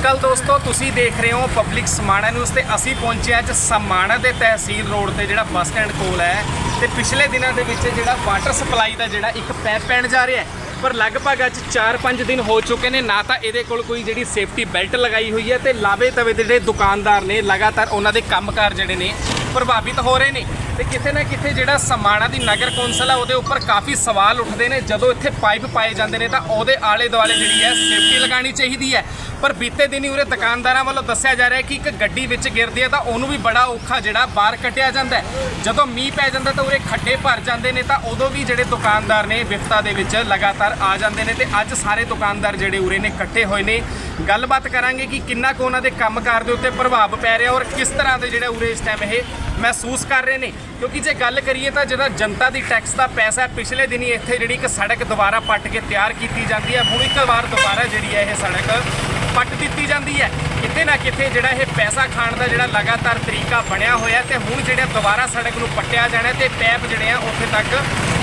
ਅਕਾਲ ਦੋਸਤੋ, ਤੁਸੀਂ ਦੇਖ ਰਹੇ ਹੋ ਪਬਲਿਕ ਸਮਾਣਾ ਨਿਊਜ਼ ਤੇ ਅਸੀਂ ਪਹੁੰਚੇ ਅੱਜ ਸਮਾਣਾ ਦੇ ਤਹਿਸੀਲ ਰੋਡ ਤੇ, ਜਿਹੜਾ ਬੱਸ ਸਟੈਂਡ ਕੋਲ ਹੈ। ਤੇ ਪਿਛਲੇ ਦਿਨਾਂ ਦੇ ਵਿੱਚ ਜਿਹੜਾ ਵਾਟਰ ਸਪਲਾਈ ਦਾ ਜਿਹੜਾ ਇੱਕ ਪੈਪ ਪੈਣ ਜਾ ਰਿਹਾ ਹੈ, ਪਰ ਲਗਭਗ ਅੱਜ 4-5 ਦਿਨ ਹੋ ਚੁੱਕੇ ਨੇ, ਨਾ ਤਾਂ ਇਹਦੇ ਕੋਲ ਕੋਈ ਜਿਹੜੀ ਸੇਫਟੀ ਬੈਲਟ ਲਗਾਈ ਹੋਈ ਹੈ ਤੇ ਲਾਵੇ ਤਵੇ ਦੇ ਜਿਹੜੇ ਦੁਕਾਨਦਾਰ ਨੇ, ਲਗਾਤਾਰ ਉਹਨਾਂ ਦੇ ਕੰਮਕਾਰ ਜਿਹੜੇ ਨੇ, ਪ੍ਰਭਾਵਿਤ ਹੋ ਰਹੇ ਨੇ। ਤੇ ਕਿਤੇ ਨਾ ਕਿਤੇ ਜਿਹੜਾ ਸਮਾਣਾ ਦੀ ਨਗਰ ਕੌਂਸਲ ਹੈ ਉਹਦੇ ਉੱਪਰ ਕਾਫੀ ਸਵਾਲ ਉੱਠਦੇ ਨੇ। ਜਦੋਂ ਇੱਥੇ ਪਾਈਪ ਪਾਏ ਜਾਂਦੇ ਨੇ, ਤਾਂ ਉਹਦੇ ਆਲੇ ਦੁਆਲੇ ਜਿਹੜੀ ਹੈ ਸੇਫਟੀ ਲਗਾਉਣੀ ਚਾਹੀਦੀ ਹੈ। ਪਰ ਬੀਤੇ ਦਿਨੀ ਉਰੇ ਦੁਕਾਨਦਾਰਾਂ ਵੱਲੋਂ ਦੱਸਿਆ ਜਾ ਰਿਹਾ ਕਿ ਇੱਕ ਗੱਡੀ ਵਿੱਚ ਗਿਰਦੀ ਹੈ ਤਾਂ ਉਹਨੂੰ ਵੀ ਬੜਾ ਔਖਾ ਜਿਹੜਾ ਬਾਹਰ ਕੱਟਿਆ ਜਾਂਦਾ ਜਦੋਂ ਮੀਂਹ ਪੈ ਜਾਂਦਾ ਤਾਂ ਉਰੇ ਖੱਡੇ ਭਰ ਜਾਂਦੇ ਨੇ ਤਾਂ ਉਦੋਂ ਵੀ ਜਿਹੜੇ ਦੁਕਾਨਦਾਰ ਨੇ ਵਿਫਤਾ ਦੇ ਵਿੱਚ ਲਗਾਤਾਰ ਆ ਜਾਂਦੇ ਨੇ ਤੇ ਅੱਜ ਸਾਰੇ ਦੁਕਾਨਦਾਰ ਜਿਹੜੇ ਉਰੇ ਨੇ ਇਕੱਠੇ ਹੋਏ ਨੇ। ਗੱਲਬਾਤ ਕਰਾਂਗੇ ਕਿ ਕਿੰਨਾ ਕੁ ਉਹਨਾਂ ਦੇ ਕੰਮਕਾਰ ਦੇ ਉੱਤੇ ਪ੍ਰਭਾਵ ਪੈ ਰਿਹਾ ਔਰ ਕਿਸ ਤਰ੍ਹਾਂ ਦੇ ਜਿਹੜੇ ਉਰੇ ਇਸ ਟਾਈਮ ਇਹ ਮਹਿਸੂਸ ਕਰ ਰਹੇ ਨੇ। ਕਿਉਂਕਿ ਜੇ ਗੱਲ ਕਰੀਏ ਤਾਂ ਜਿਹੜਾ ਜਨਤਾ ਦੀ ਟੈਕਸ ਦਾ ਪੈਸਾ ਪਿਛਲੇ ਦਿਨੀ ਇੱਥੇ ਜਿਹੜੀ ਇੱਕ ਸੜਕ ਦੁਬਾਰਾ ਪੱਟ ਕੇ ਤਿਆਰ ਕੀਤੀ ਜਾਂਦੀ ਹੈ। ਹੁਣ ਇੱਕ ਵਾਰ ਦੁਬਾਰਾ ਜਿਹੜੀ ਹੈ ਇਹ ਸੜਕ ਪੱਟ ਦਿੱਤੀ ਜਾਂਦੀ ਹੈ। ਕਿਤੇ ਨਾ ਕਿਤੇ ਜਿਹੜਾ ਇਹ ਪੈਸਾ ਖਾਣ ਦਾ ਜਿਹੜਾ ਲਗਾਤਾਰ ਤਰੀਕਾ ਬਣਿਆ ਹੋਇਆ ਤੇ ਹੁਣ ਜਿਹੜਾ ਦੁਬਾਰਾ ਸੜਕ ਨੂੰ ਪੱਟਿਆ ਜਾਣਾ ਤੇ ਪੈਪ ਜਿਹੜੇ ਆ ਉੱਥੇ ਤੱਕ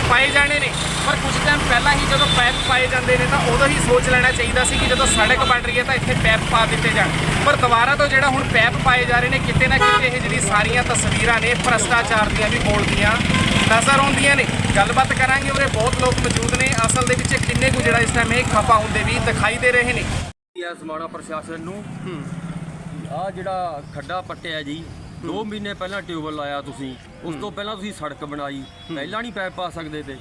ਪਾਏ ਜਾਣੇ ਨੇ। ਪਰ ਕੁਝ ਟਾਈਮ ਪਹਿਲਾਂ ਹੀ ਜਦੋਂ ਪੈਪ ਪਾਏ ਜਾਂਦੇ ਨੇ ਤਾਂ ਉਦੋਂ ਹੀ ਸੋਚ ਲੈਣਾ ਚਾਹੀਦਾ ਸੀ ਕਿ ਜਦੋਂ ਸੜਕ ਬਣ ਰਹੀ ਹੈ ਤਾਂ ਇੱਥੇ ਪੈਪ ਪਾ ਦਿੱਤੇ ਜਾਣ। ਪਰ ਦੁਬਾਰਾ ਤੋਂ ਜਿਹੜਾ ਹੁਣ ਪੈਪ ਪਾਏ ਜਾ ਰਹੇ ਨੇ, ਕਿਤੇ ਨਾ ਕਿਤੇ ਇਹ ਜਿਹੜੀ ਸਾਰੀਆਂ ਤਸਵੀਰਾਂ ਨੇ, ਭ੍ਰਸ਼ਟਾਚਾਰ ਦੀਆਂ ਵੀ ਬੋਲਦੀਆਂ ਨਜ਼ਰ ਆਉਂਦੀਆਂ ਨੇ। ਗੱਲਬਾਤ ਕਰਾਂਗੇ ਉਰੇ, ਬਹੁਤ ਲੋਕ ਮੌਜੂਦ ਨੇ। ਅਸਲ ਦੇ ਵਿੱਚ ਕਿੰਨੇ ਕੁ ਜਿਹੜਾ ਇਸ ਟਾਈਮ ਇਹ ਖਪਾ ਹੁੰਦੇ ਵੀ ਦਿਖਾਈ ਦੇ ਰਹੇ ਨੇ। ਆ ਸਮਾਣਾ ਪ੍ਰਸ਼ਾਸਨ ਨੂੰ। ਆ ਜਿਹੜਾ ਖੱਡਾ ਪੱਟਿਆ ਜੀ 2 ਮਹੀਨੇ ਪਹਿਲਾਂ ਟਿਊਬਲ ਲਾਇਆ ਤੁਸੀਂ। ਉਸ ਤੋਂ ਪਹਿਲਾਂ ਤੁਸੀਂ ਸੜਕ ਬਣਾਈ। ਪਹਿਲਾਂ ਨਹੀਂ ਪੈਪ ਪਾ ਸਕਦੇ ਤੇ।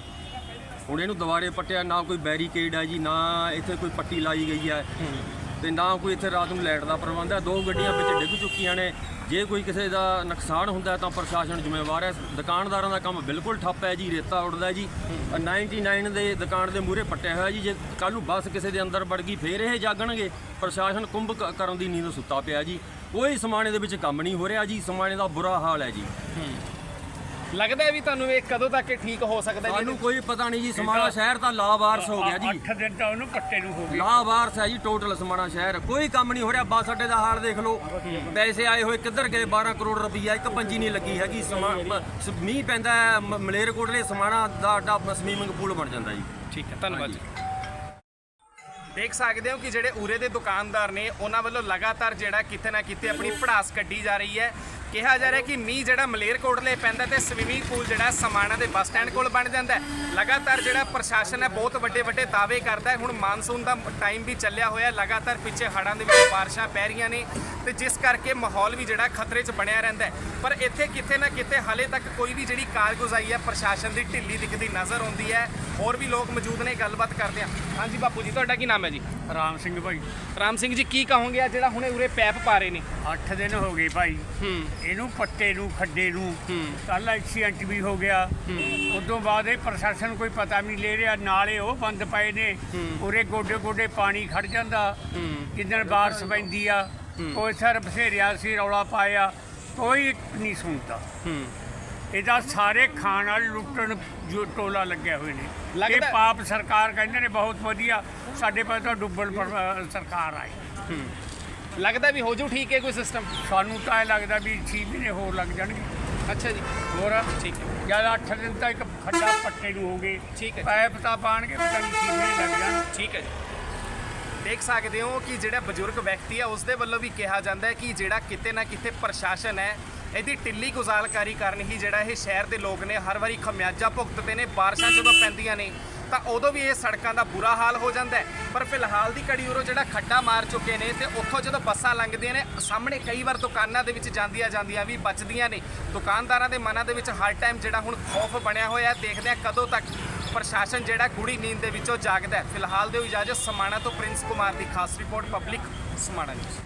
ਹੁਣ ਇਹਨੂੰ ਦੁਬਾਰੇ ਪੱਟਿਆ ਨਾ ਕੋਈ ਬੈਰੀਕੇਡ ਹੈ ਜੀ ਨਾ ਇੱਥੇ ਕੋਈ ਪੱਟੀ ਲਾਈ ਗਈ ਹੈ। ਤੇ ਨਾ ਕੋਈ ਇੱਥੇ ਰਾਤ ਨੂੰ ਲਾਈਟ ਦਾ ਪ੍ਰਬੰਧ ਹੈ ਦੋ ਗੱਡੀਆਂ ਵਿੱਚ ਡਿੱਗ ਚੁੱਕੀਆਂ ਨੇ। ਜੇ ਕੋਈ ਕਿਸੇ ਦਾ ਨੁਕਸਾਨ ਹੁੰਦਾ ਤਾਂ ਪ੍ਰਸ਼ਾਸਨ ਜ਼ਿੰਮੇਵਾਰ ਹੈ। ਦੁਕਾਨਦਾਰਾਂ ਦਾ ਕੰਮ ਬਿਲਕੁਲ ਠੱਪ ਹੈ ਜੀ, ਰੇਤਾ ਉੱਡਦਾ ਜੀ। ਅ 99 ਦੇ ਦੁਕਾਨ ਦੇ ਮੂਹਰੇ ਪੱਟਿਆ ਹੋਇਆ ਜੀ। ਜੇ ਕੱਲ ਨੂੰ ਬੱਸ ਕਿਸੇ ਦੇ ਅੰਦਰ ਵੜ ਗਈ, ਫੇਰ ਇਹ ਜਾਗਣਗੇ। ਪ੍ਰਸ਼ਾਸਨ ਕੁੰਭ ਕਰਨ ਦੀ ਨੀਂਦ ਸੁੱਤਾ ਪਿਆ ਜੀ। ਕੋਈ ਸਮਾਣੇ ਦੇ ਵਿੱਚ ਕੰਮ ਨਹੀਂ ਹੋ ਰਿਹਾ ਜੀ, ਸਮਾਣੇ ਦਾ ਬੁਰਾ ਹਾਲ ਹੈ ਜੀ। ਲੱਗਦਾ ਹੈ ਵੀ ਤੁਹਾਨੂੰ ਇਹ ਕਦੋਂ ਤੱਕ ਇਹ ਠੀਕ ਹੋ ਸਕਦਾ ਜੀ? ਸਾਨੂੰ ਕੋਈ ਪਤਾ ਨਹੀਂ ਜੀ ਸਮਾਣਾ ਸ਼ਹਿਰ ਤਾਂ ਲਾਵਾਰਸ ਹੋ ਗਿਆ ਜੀ। 8 ਦਿਨ ਤਾਂ ਉਹਨੂੰ ਪੱਟੇ ਨੂੰ ਹੋ ਗਏ। ਲਾਵਾਰਸ ਹੈ ਜੀ ਟੋਟਲ ਸਮਾਣਾ ਸ਼ਹਿਰ। ਕੋਈ ਕੰਮ ਨਹੀਂ ਹੋ ਰਿਹਾ ਬੱਸ ਅੱਡੇ ਦਾ ਹਾਲ ਦੇਖ ਲਓ। ਪੈਸੇ ਆਏ ਹੋਏ ਕਿੱਧਰ ਗਏ? 12 ਕਰੋੜ ਰੁਪਈਆ ਇੱਕ ਪੰਜੀ ਨਹੀਂ ਲੱਗੀ ਹੈਗੀ। ਸਮਾ ਮ- ਸ- ਮੀਂਹ ਪੈਂਦਾ ਮਲੇਰਕੋਟਲੇ ਸਮਾਣਾ ਦਾ ਅੱਡਾ ਸਵੀਮਿੰਗ ਪੂਲ ਬਣ ਜਾਂਦਾ ਜੀ। ਠੀਕ ਹੈ ਧੰਨਵਾਦ ਜੀ। ਦੇਖ ਸਕਦੇ ਹੋ ਕਿ ਜਿਹੜੇ ਉਰੇ ਦੇ ਦੁਕਾਨਦਾਰ ਨੇ ਉਹਨਾਂ ਵੱਲੋਂ ਲਗਾਤਾਰ ਜਿਹੜਾ ਕਿਤੇ ਨਾ ਕਿਤੇ ਆਪਣੀ ਪੜਾਸ ਕੱਢੀ ਜਾ ਰਹੀ ਹੈ। ਕਿਹਾ ਜਾ ਰਿਹਾ ਕਿ ਮੀਂਹ ਜਿਹੜਾ ਮਲੇਰਕੋਟਲੇ ਪੈਂਦਾ ਤੇ ਸਵਿਮਿੰਗ ਪੂਲ ਜਿਹੜਾ ਸਮਾਣਾ ਦੇ ਬੱਸ ਸਟੈਂਡ ਕੋਲ ਬਣ ਜਾਂਦਾ ਲਗਾਤਾਰ ਜਿਹੜਾ ਪ੍ਰਸ਼ਾਸਨ ਹੈ ਬਹੁਤ ਵੱਡੇ ਵੱਡੇ ਦਾਅਵੇ ਕਰਦਾ ਹੈ। ਹੁਣ ਮਾਨਸੂਨ ਦਾ ਟਾਈਮ ਵੀ ਚੱਲਿਆ ਹੋਇਆ ਲਗਾਤਾਰ ਪਿੱਛੇ ਹੜ੍ਹਾਂ ਦੇ ਵਿੱਚ ਬਾਰਿਸ਼ਾਂ ਪੈ ਰਹੀਆਂ ਨੇ ਤੇ ਜਿਸ ਕਰਕੇ ਮਾਹੌਲ ਵੀ ਜਿਹੜਾ ਖਤਰੇ 'ਚ ਬਣਿਆ ਰਹਿੰਦਾ ਪਰ ਇੱਥੇ ਕਿਤੇ ਨਾ ਕਿਤੇ ਹਾਲੇ ਤੱਕ ਕੋਈ ਵੀ ਜਿਹੜੀ ਕਾਰਗੁਜ਼ਾਰੀ ਹੈ ਪ੍ਰਸ਼ਾਸਨ ਦੀ ਢਿੱਲੀ ਦਿਖਦੀ ਨਜ਼ਰ ਆਉਂਦੀ ਹੈ। ਹੋਰ ਵੀ ਲੋਕ ਮੌਜੂਦ ਨੇ ਗੱਲਬਾਤ ਕਰਦੇ ਆ ਹਾਂਜੀ ਬਾਪੂ ਜੀ ਤੁਹਾਡਾ ਕੀ ਨਾਮ ਹੈ ਜੀ? ਰਾਮ ਸਿੰਘ ਭਾਈ। ਰਾਮ ਸਿੰਘ ਜੀ ਕੀ ਕਹੋਗੇ ਆ ਜਿਹੜਾ ਹੁਣੇ ਉਰੇ ਪੈਪ ਪਾ ਰਹੇ ਨੇ? 8 ਦਿਨ ਹੋ ਗਏ ਭਾਈ। ਹੂੰ। ਇਹਨੂੰ ਪੱਟੇ ਨੂੰ ਖੱਡੇ ਨੂੰ। ਕੱਲ ਐਕਸੀਡੈਂਟ ਵੀ ਹੋ ਗਿਆ। ਉਦੋਂ ਬਾਅਦ ਇਹ ਪ੍ਰਸ਼ਾਸਨ ਕੋਈ ਪਤਾ ਨਹੀਂ ਲੈ ਰਿਹਾ। ਨਾਲੇ ਉਹ ਬੰਦ ਪਏ ਨੇ। ਉਰੇ ਗੋਡੇ ਗੋਡੇ ਪਾਣੀ ਖੜ ਜਾਂਦਾ। ਜਿੱਦਣ ਬਾਰਿਸ਼ ਪੈਂਦੀ ਆ ਕੋਈ ਸਰ ਬਸੇਰਿਆ ਸੀ ਰੌਲਾ ਪਾਇਆ। ਕੋਈ ਨਹੀਂ ਸੁਣਦਾ। ਇਹਦਾ ਸਾਰੇ ਖਾਣ ਵਾਲੇ ਲੁੱਟਣ ਜੋ ਟੋਲਾ ਲੱਗਿਆ ਹੋਏ ਨੇ। ਇਹ ਪਾਪ ਸਰਕਾਰ ਕਹਿੰਦੇ ਨੇ ਬਹੁਤ ਵਧੀਆ। ਸਾਡੇ ਪਾਸ ਤਾਂ ਡੁੱਬਣ ਸਰਕਾਰ ਆਈ। ਲੱਗਦਾ ਵੀ ਹੋ ਜੂ ਠੀਕ ਹੈ ਕੋਈ ਸਿਸਟਮ ਸਾਨੂੰ ਤਾਂ ਇਹ ਲੱਗਦਾ ਵੀ 6 ਮਹੀਨੇ ਹੋਰ ਲੱਗ ਜਾਣਗੇ। ਅੱਛਾ ਜੀ। ਹੋਰ ਠੀਕ ਹੈ। ਜਦ 8 ਦਿਨ ਤੱਕ ਖੱਡਾ ਪੱਟੇ ਨੂੰ ਹੋ ਗਏ। ਠੀਕ ਹੈ। ਪੈਪ ਤਾਂ ਪਾਣਗੇ ਪਤਾ ਨਹੀਂ 6 ਮਹੀਨੇ ਲੱਗ ਜਾਣ। ਠੀਕ ਹੈ ਜੀ। ਦੇਖ ਸਕਦੇ ਹੋ ਕਿ ਜਿਹੜਾ ਬਜ਼ੁਰਗ ਵਿਅਕਤੀ ਹੈ ਉਸ ਦੇ ਵੱਲੋਂ ਵੀ ਕਿਹਾ ਜਾਂਦਾ ਹੈ ਕਿ ਜਿਹੜਾ ਕਿਤੇ ਨਾ ਕਿਤੇ ਪ੍ਰਸ਼ਾਸਨ ਹੈ ਇਹਦੀ ਢਿੱਲੀ ਗੁਜ਼ਾਰਕਾਰੀ ਕਾਰਨ ਹੀ ਜਿਹੜਾ ਇਹ ਸ਼ਹਿਰ ਦੇ ਲੋਕ ਨੇ ਹਰ ਵਾਰੀ ਖਮਿਆਜਾ ਭੁਗਤਦੇ ਨੇ ਬਾਰਿਸ਼ਾਂ ਜਦੋਂ ਪੈਂਦੀਆਂ ਨੇ ਤਾਂ ਉਦੋਂ ਵੀ ਇਹ ਸੜਕਾਂ ਦਾ ਬੁਰਾ ਹਾਲ ਹੋ ਜਾਂਦਾ ਹੈ। ਪਰ ਫਿਲਹਾਲ ਦੀ ਘੜੀ ਉਰੋਂ ਜਿਹੜਾ ਖੱਡਾ ਮਾਰ ਚੁੱਕੇ ਨੇ ਤੇ ਉੱਥੋਂ ਜਦੋਂ ਬੱਸਾਂ ਲੰਘਦੀਆਂ ਨੇ, ਸਾਹਮਣੇ ਕਈ ਵਾਰ ਦੁਕਾਨਾਂ ਦੇ ਵਿੱਚ ਜਾਂਦੀਆਂ ਜਾਂਦੀਆਂ ਵੀ ਬਚਦੀਆਂ ਨੇ। ਦੁਕਾਨਦਾਰਾਂ ਦੇ ਮਨਾਂ ਦੇ ਵਿੱਚ ਹਰ ਟਾਈਮ ਜਿਹੜਾ ਹੁਣ ਖੌਫ ਬਣਿਆ ਹੋਇਆ ਹੈ, ਦੇਖਦੇ ਆ ਕਦੋਂ ਤੱਕ ਪ੍ਰਸ਼ਾਸਨ ਜਿਹੜਾ ਗੂੜੀ ਨੀਂਦ ਦੇ ਵਿੱਚੋਂ ਜਾਗਦਾ ਹੈ। ਫਿਲਹਾਲ ਦੇ ਇਜਾਜ਼ਤ ਸਮਾਣਾ ਤੋਂ ਪ੍ਰਿੰਸ ਕੁਮਾਰ ਦੀ ਖਾਸ ਰਿਪੋਰਟ, ਪਬਲਿਕ ਸਮਾਣਾ ਨਿਊਜ਼